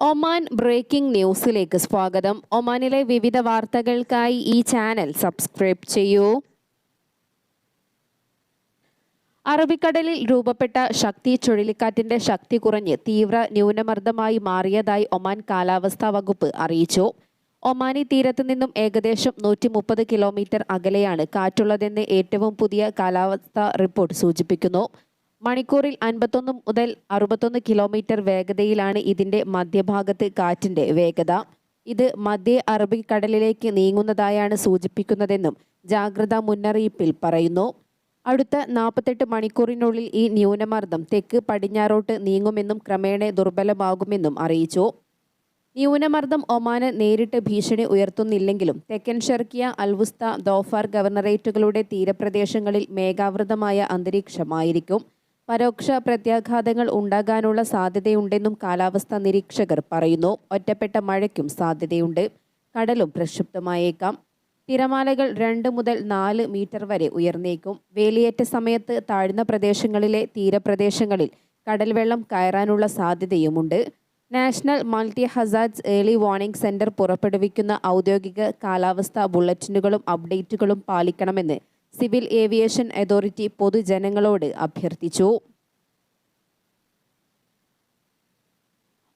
Oman breaking ന്യൂസിലേക്ക് സ്വാഗതം. ഒമാനിലെ വിവിധ വാർത്തകൾക്കായി ഈ ചാനൽ സബ്സ്ക്രൈബ് ചെയ്യൂ. അറബിക്കടലിൽ രൂപപ്പെട്ട ശക്തി ചുഴലിക്കാറ്റിന്റെ ശക്തി കുറഞ്ഞ് തീവ്ര ന്യൂനമർദ്ദമായി മാറിയതായി ഒമാൻ കാലാവസ്ഥാ വകുപ്പ് അറിയിച്ചു. ഒമാനി തീരത്ത് നിന്നും ഏകദേശം നൂറ്റി മുപ്പത് കിലോമീറ്റർ അകലെയാണ് കാറ്റുള്ളതെന്ന് ഏറ്റവും പുതിയ കാലാവസ്ഥാ റിപ്പോർട്ട് സൂചിപ്പിക്കുന്നു. മണിക്കൂറിൽ അൻപത്തൊന്ന് മുതൽ അറുപത്തൊന്ന് കിലോമീറ്റർ വേഗതയിലാണ് ഇതിന്റെ മധ്യഭാഗത്ത് കാറ്റിന്റെ വേഗത. ഇത് മധ്യ അറബിക്കടലിലേക്ക് നീങ്ങുന്നതായാണ് സൂചിപ്പിക്കുന്നതെന്നും ജാഗ്രതാ മുന്നറിയിപ്പിൽ പറയുന്നു. അടുത്ത നാൽപ്പത്തെട്ട് മണിക്കൂറിനുള്ളിൽ ഈ ന്യൂനമർദ്ദം തെക്ക് പടിഞ്ഞാറോട്ട് നീങ്ങുമെന്നും ക്രമേണ ദുർബലമാകുമെന്നും അറിയിച്ചു. ന്യൂനമർദ്ദം ഒമാന് നേരിട്ട് ഭീഷണി ഉയർത്തുന്നില്ലെങ്കിലും തെക്കൻ ഷെർക്കിയ അൽവുസ്ത ദോഫാർ ഗവർണറേറ്റുകളുടെ തീരപ്രദേശങ്ങളിൽ മേഘാവൃതമായ അന്തരീക്ഷമായിരിക്കും. പരോക്ഷ പ്രത്യാഘാതങ്ങൾ ഉണ്ടാകാനുള്ള സാധ്യതയുണ്ടെന്നും കാലാവസ്ഥാ നിരീക്ഷകർ പറയുന്നു. ഒറ്റപ്പെട്ട മഴയ്ക്കും സാധ്യതയുണ്ട്. കടലും പ്രക്ഷുബ്ധമായേക്കാം. തിരമാലകൾ രണ്ട് മുതൽ നാല് മീറ്റർ വരെ ഉയർന്നേക്കും. വേലിയേറ്റ സമയത്ത് താഴ്ന്ന പ്രദേശങ്ങളിലെ തീരപ്രദേശങ്ങളിൽ കടൽവെള്ളം കയറാനുള്ള സാധ്യതയുമുണ്ട്. National multi hazards early warning centre പുറപ്പെടുവിക്കുന്ന ഔദ്യോഗിക കാലാവസ്ഥാ ബുള്ളറ്റിനുകളും അപ്ഡേറ്റുകളും പാലിക്കണമെന്ന് സിവിൽ ഏവിയേഷൻ അതോറിറ്റി പൊതുജനങ്ങളോട് അഭ്യർത്ഥിച്ചു.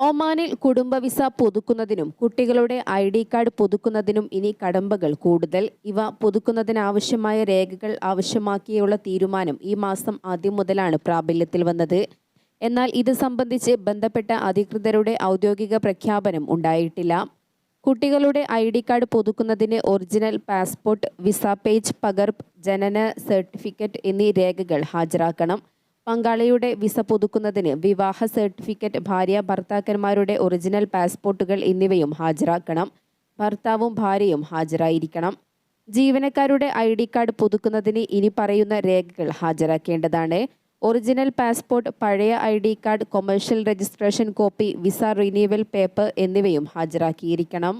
ഒമാനിൽ കുടുംബ വിസ പുതുക്കുന്നതിനും കുട്ടികളുടെ ഐ ഡി കാർഡ് പുതുക്കുന്നതിനും ഇനി കടമ്പകൾ കൂടുതൽ. ഇവ പുതുക്കുന്നതിനാവശ്യമായ രേഖകൾ ആവശ്യമാക്കിയുള്ള തീരുമാനം ഈ മാസം ആദ്യം മുതലാണ് പ്രാബല്യത്തിൽ വന്നത്. എന്നാൽ ഇത് സംബന്ധിച്ച് ബന്ധപ്പെട്ട അധികൃതരുടെ ഔദ്യോഗിക പ്രഖ്യാപനം ഉണ്ടായിട്ടില്ല. കുട്ടികളുടെ ഐ ഡി കാർഡ് പുതുക്കുന്നതിന് ഒറിജിനൽ പാസ്പോർട്ട് വിസ പേജ് പകർപ്പ് ജനന സർട്ടിഫിക്കറ്റ് എന്നീ രേഖകൾ ഹാജരാക്കണം. പങ്കാളിയുടെ വിസ പുതുക്കുന്നതിന് വിവാഹ സർട്ടിഫിക്കറ്റ് ഭാര്യ ഭർത്താക്കന്മാരുടെ ഒറിജിനൽ പാസ്പോർട്ടുകൾ എന്നിവയും ഹാജരാക്കണം. ഭർത്താവും ഭാര്യയും ഹാജരായിരിക്കണം. ജീവനക്കാരുടെ ഐ ഡി കാർഡ് പുതുക്കുന്നതിന് ഇനി പറയുന്ന രേഖകൾ ഹാജരാക്കേണ്ടതാണ്. ഒറിജിനൽ പാസ്പോർട്ട് പഴയ I D card commercial registration copy visa renewal paper എന്നിവയും ഹാജരാക്കിയിരിക്കണം.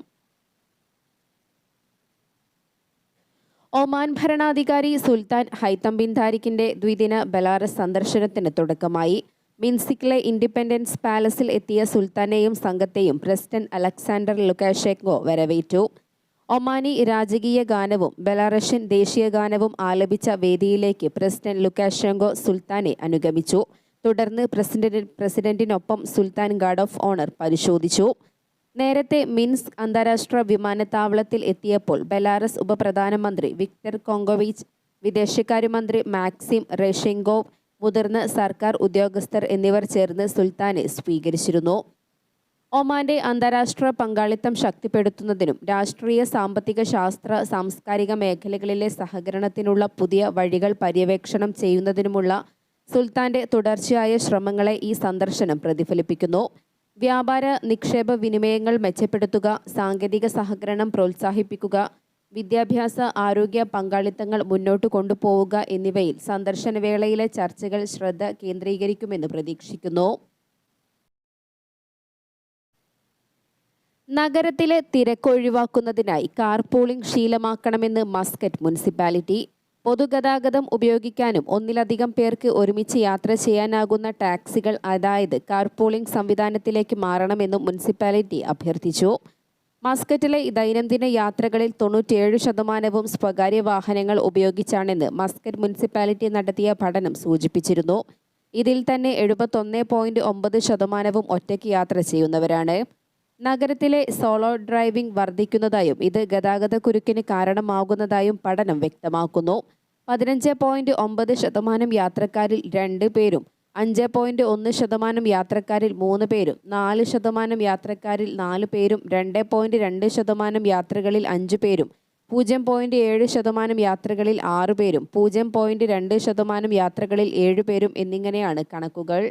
ഒമാൻ ഭരണാധികാരി സുൽത്താൻ ഹൈത്തം ബിൻ താരിഖിന്റെ ദ്വിദിന ബലാറസ് സന്ദർശനത്തിന് തുടക്കമായി. മിൻസിക്കിലെ ഇൻഡിപെൻഡൻസ് പാലസിൽ എത്തിയ സുൽത്താനെയും സംഘത്തെയും പ്രസിഡന്റ് അലക്സാണ്ടർ ലുക്കാഷെങ്കോ വരവേറ്റു. ഒമാനി രാജകീയ ഗാനവും ബെലാറഷ്യൻ ദേശീയ ഗാനവും ആലപിച്ച വേദിയിലേക്ക് പ്രസിഡന്റ് ലുക്കാഷെങ്കോ സുൽത്താനെ അനുഗമിച്ചു. തുടർന്ന് പ്രസിഡന്റ് പ്രസിഡന്റിനൊപ്പം സുൽത്താൻ ഗാർഡ് ഓഫ് ഓണർ പരിശോധിച്ചു. നേരത്തെ മിൻസ് അന്താരാഷ്ട്ര വിമാനത്താവളത്തിൽ എത്തിയപ്പോൾ ബെലാറസ് ഉപപ്രധാനമന്ത്രി വിക്ടർ കോങ്കോവിച്ച് വിദേശകാര്യമന്ത്രി മാക്സിം റേഷെങ്കോവ് മുതിർന്ന സർക്കാർ ഉദ്യോഗസ്ഥർ എന്നിവർ ചേർന്ന് സുൽത്താനെ സ്വീകരിച്ചിരുന്നു. ഒമാന്റെ അന്താരാഷ്ട്ര പങ്കാളിത്തം ശക്തിപ്പെടുത്തുന്നതിനും രാഷ്ട്രീയ സാമ്പത്തിക ശാസ്ത്ര സാംസ്കാരിക മേഖലകളിലെ സഹകരണത്തിനുള്ള പുതിയ വഴികൾ പര്യവേക്ഷണം ചെയ്യുന്നതിനുമുള്ള സുൽത്താന്റെ തുടർച്ചയായ ശ്രമങ്ങളെ ഈ സന്ദർശനം പ്രതിഫലിപ്പിക്കുന്നു. വ്യാപാര നിക്ഷേപ വിനിമയങ്ങൾ മെച്ചപ്പെടുത്തുക സാങ്കേതിക സഹകരണം പ്രോത്സാഹിപ്പിക്കുക വിദ്യാഭ്യാസ ആരോഗ്യ പങ്കാളിത്തങ്ങൾ മുന്നോട്ട് കൊണ്ടുപോവുക എന്നിവയിൽ സന്ദർശന വേളയിലെ ചർച്ചകൾ ശ്രദ്ധ കേന്ദ്രീകരിക്കുമെന്ന് പ്രതീക്ഷിക്കുന്നു. നഗരത്തിലെ തിരക്കൊഴിവാക്കുന്നതിനായി കാർ പൂളിംഗ് ശീലമാക്കണമെന്ന് മസ്കറ്റ് മുനിസിപ്പാലിറ്റി. പൊതുഗതാഗതം ഉപയോഗിക്കാനും ഒന്നിലധികം പേർക്ക് ഒരുമിച്ച് യാത്ര ചെയ്യാനാകുന്ന ടാക്സികൾ അതായത് കാർ പൂളിംഗ് സംവിധാനത്തിലേക്ക് മാറണമെന്നും മുനിസിപ്പാലിറ്റി അഭ്യർത്ഥിച്ചു. മസ്കറ്റിലെ ദൈനംദിന യാത്രകളിൽ തൊണ്ണൂറ്റിയേഴ് ശതമാനവും സ്വകാര്യ വാഹനങ്ങൾ ഉപയോഗിച്ചാണെന്ന് മസ്കറ്റ് മുനിസിപ്പാലിറ്റി നടത്തിയ പഠനം സൂചിപ്പിച്ചിരുന്നു. ഇതിൽ തന്നെ എഴുപത്തൊന്ന് പോയിന്റ് ഒമ്പത് ശതമാനവും ഒറ്റയ്ക്ക് യാത്ര ചെയ്യുന്നവരാണ്. നഗരത്തിലെ സോളോ ഡ്രൈവിംഗ് വർദ്ധിക്കുന്നതായും ഇത് ഗതാഗതക്കുരുക്കിന് കാരണമാകുന്നതായും പഠനം വ്യക്തമാക്കുന്നു. പതിനഞ്ച് പോയിന്റ് ഒമ്പത് ശതമാനം യാത്രക്കാരിൽ രണ്ട് പേരും അഞ്ച് പോയിന്റ് ഒന്ന് ശതമാനം യാത്രക്കാരിൽ മൂന്ന് പേരും നാല് ശതമാനം യാത്രക്കാരിൽ നാല് പേരും രണ്ട് പോയിന്റ് രണ്ട് ശതമാനം യാത്രകളിൽ അഞ്ച് പേരും പൂജ്യം പോയിന്റ് ഏഴ് ശതമാനം യാത്രകളിൽ ആറ് പേരും പൂജ്യം പോയിന്റ് രണ്ട് ശതമാനം യാത്രകളിൽ ഏഴ് പേരും എന്നിങ്ങനെയാണ് കണക്കുകൾ.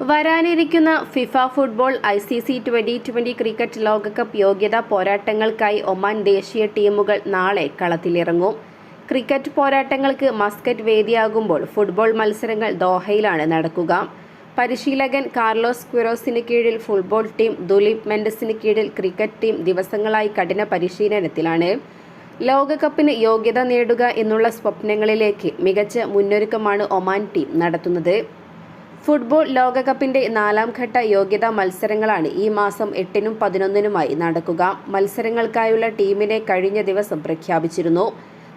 വരാനിരിക്കുന്ന FIFA football I C C twenty twenty cricket ലോകകപ്പ് യോഗ്യതാ പോരാട്ടങ്ങൾക്കായി ഒമാൻ ദേശീയ ടീമുകൾ നാളെ കളത്തിലിറങ്ങും. ക്രിക്കറ്റ് പോരാട്ടങ്ങൾക്ക് മസ്കറ്റ് വേദിയാകുമ്പോൾ ഫുട്ബോൾ മത്സരങ്ങൾ ദോഹയിലാണ് നടക്കുക. പരിശീലകൻ കാർലോസ് ക്വിറോസിന് കീഴിൽ ഫുട്ബോൾ ടീം ദുലീപ് മെൻഡസിന് കീഴിൽ ക്രിക്കറ്റ് ടീം ദിവസങ്ങളായി കഠിന പരിശീലനത്തിലാണ്. ലോകകപ്പിന് യോഗ്യത നേടുക എന്നുള്ള സ്വപ്നങ്ങളിലേക്ക് മികച്ച മുന്നൊരുക്കമാണ് ഒമാൻ ടീം നടത്തുന്നത്. ഫുട്ബോൾ ലോകകപ്പിന്റെ നാലാം ഘട്ട യോഗ്യതാ മത്സരങ്ങളാണ് ഈ മാസം എട്ടിനും പതിനൊന്നിനുമായി നടക്കുക. മത്സരങ്ങൾക്കായുള്ള ടീമിനെ കഴിഞ്ഞ ദിവസം പ്രഖ്യാപിച്ചിരുന്നു.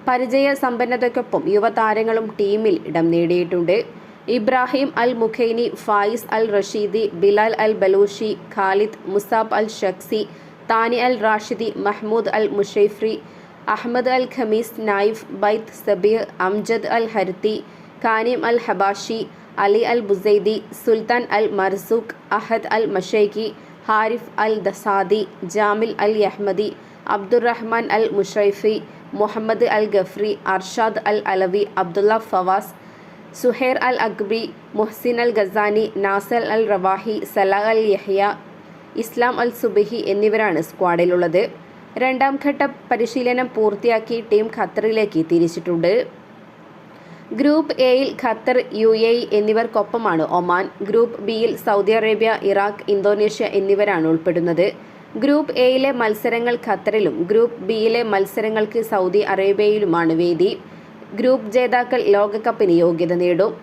പരിചയ സമ്പന്നതയ്ക്കൊപ്പം യുവതാരങ്ങളും ടീമിൽ ഇടം നേടിയിട്ടുണ്ട്. Ibrahim Al Mukhaini Fayez Al Rashidi Bilal Al Balushi Khalid Musab Al Shaqsi Thani Al Rashidi Mahmood Al Mushaifri Ahmed Al Khamis Naif Baith Sabir Amjad Al Harthi Ghanim Al Habashi Ali Al Busaidi Sultan Al Marzouq Ahad Al Mashaikhi Harib Al Dasadi Jamil Al Yahmadi Abdulrahman Al Mushaifi Muhammad Al Ghafri Arshad Al Alawi Abdullah Fawaz Zuhair Al Akbi Muhsin Al Ghassani Nasser Al Rawahi Salah al Yahya Islam al Subhi എന്നിവരാണ് സ്ക്വാഡിലുള്ളത്. രണ്ടാം ഘട്ട പരിശീലനം പൂർത്തിയാക്കി team ഖത്തറിലേക്ക് തിരിച്ചിട്ടുണ്ട്. Group എയിൽ Qatar U A E എന്നിവർക്കൊപ്പമാണ് Oman. Group ബിയിൽ സൗദി അറേബ്യ ഇറാഖ് ഇന്തോനേഷ്യ എന്നിവരാണ് ഉൾപ്പെടുന്നത്. ഗ്രൂപ്പ് എയിലെ മത്സരങ്ങൾ ഖത്തറിലും ഗ്രൂപ്പ് ബിയിലെ മത്സരങ്ങൾക്ക് സൗദി അറേബ്യയിലുമാണ് വേദി. ഗ്രൂപ്പ് ജേതാക്കൾ ലോകകപ്പിന് യോഗ്യത നേടും.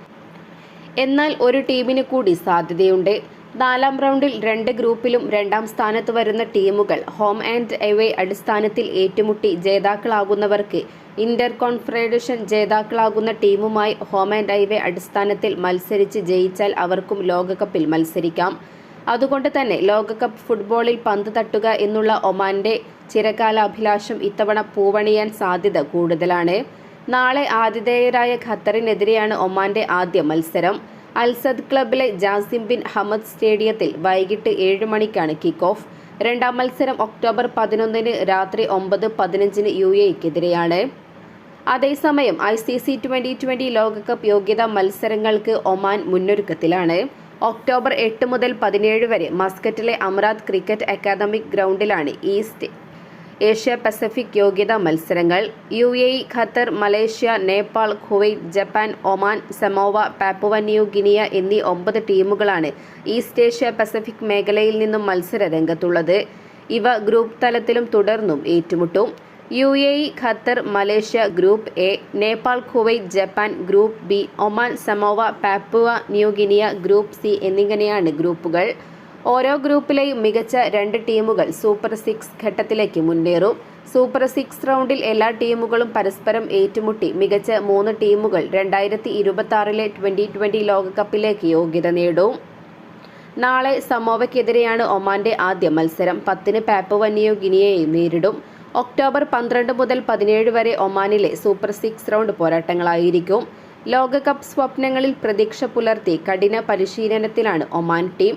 എന്നാൽ ഒരു ടീമിന് കൂടി സാധ്യതയുണ്ട്. നാലാം റൗണ്ടിൽ രണ്ട് ഗ്രൂപ്പിലും രണ്ടാം സ്ഥാനത്ത് വരുന്ന ടീമുകൾ ഹോം ആൻഡ് എവേ അടിസ്ഥാനത്തിൽ ഏറ്റുമുട്ടി ജേതാക്കളാകുന്നവർക്ക് ഇന്റർ കോൺഫെഡറേഷൻ ജേതാക്കളാകുന്ന ടീമുമായി ഹോം ആൻഡ് എവേ അടിസ്ഥാനത്തിൽ മത്സരിച്ച് ജയിച്ചാൽ അവർക്കും ലോകകപ്പിൽ മത്സരിക്കാം. അതുകൊണ്ട് തന്നെ ലോകകപ്പ് ഫുട്ബോളിൽ പന്ത് തട്ടുക എന്നുള്ള ഒമാന്റെ ചിരകാല അഭിലാഷം ഇത്തവണ പൂവണിയാൻ സാധ്യത കൂടുതലാണ്. നാളെ ആതിഥേയരായ ഖത്തറിനെതിരെയാണ് ഒമാന്റെ ആദ്യ മത്സരം. അൽസദ് ക്ലബിലെ ജാസിം ബിൻ ഹമദ് സ്റ്റേഡിയത്തിൽ വൈകിട്ട് ഏഴ് മണിക്കാണ് കിക്ക് ഓഫ് രണ്ടാം മത്സരം ഒക്ടോബർ പതിനൊന്നിന് രാത്രി ഒമ്പത് പതിനഞ്ചിന് യു എക്കെതിരെയാണ് അതേസമയം I C C twenty twenty ലോകകപ്പ് യോഗ്യതാ മത്സരങ്ങൾക്ക് ഒമാൻ മുന്നൊരുക്കത്തിലാണ്. ഒക്ടോബർ എട്ട് മുതൽ പതിനേഴ് വരെ മസ്കറ്റിലെ അമറാത്ത് ക്രിക്കറ്റ് അക്കാദമിക് ഗ്രൗണ്ടിലാണ് ഈസ്റ്റ് ഏഷ്യ പസഫിക് യോഗ്യതാ മത്സരങ്ങൾ U A Qatar Malaysia Nepal Kuwait Japan Oman Samoa Papua New Guinea എന്നീ ഒമ്പത് ടീമുകളാണ് ഈസ്റ്റ് ഏഷ്യ പസഫിക് മേഖലയിൽ നിന്നും മത്സര രംഗത്തുള്ളത് ഇവ ഗ്രൂപ്പ് തലത്തിലും തുടർന്നും ഏറ്റുമുട്ടും. U A E Qatar Malaysia group A Nepal Kuwait Japan group B Oman Samoa Papua New Guinea group C എന്നിങ്ങനെയാണ് ഗ്രൂപ്പുകൾ. ഓരോ ഗ്രൂപ്പിലെയും മികച്ച രണ്ട് ടീമുകൾ സൂപ്പർ സിക്സ് ഘട്ടത്തിലേക്ക് മുന്നേറും. സൂപ്പർ സിക്സ് റൗണ്ടിൽ എല്ലാ ടീമുകളും പരസ്പരം ഏറ്റുമുട്ടി മികച്ച മൂന്ന് ടീമുകൾ രണ്ടായിരത്തി ഇരുപത്തി ആറിലെ ട്വന്റി ട്വന്റി ലോകകപ്പിലേക്ക് യോഗ്യത നേടും. നാളെ സമോവയ്ക്കെതിരെയാണ് ഒമാന്റെ ആദ്യ മത്സരം. പത്തിന് പാപ്പുവന്നിയോ ഗിനിയയെ നേരിടും. ഒക്ടോബർ പന്ത്രണ്ട് മുതൽ പതിനേഴ് വരെ ഒമാനിലെ സൂപ്പർ സിക്സ് റൗണ്ട് പോരാട്ടങ്ങളായിരിക്കും. ലോകകപ്പ് സ്വപ്നങ്ങളിൽ പ്രതീക്ഷ പുലർത്തി കഠിന പരിശീലനത്തിലാണ് ഒമാൻ ടീം.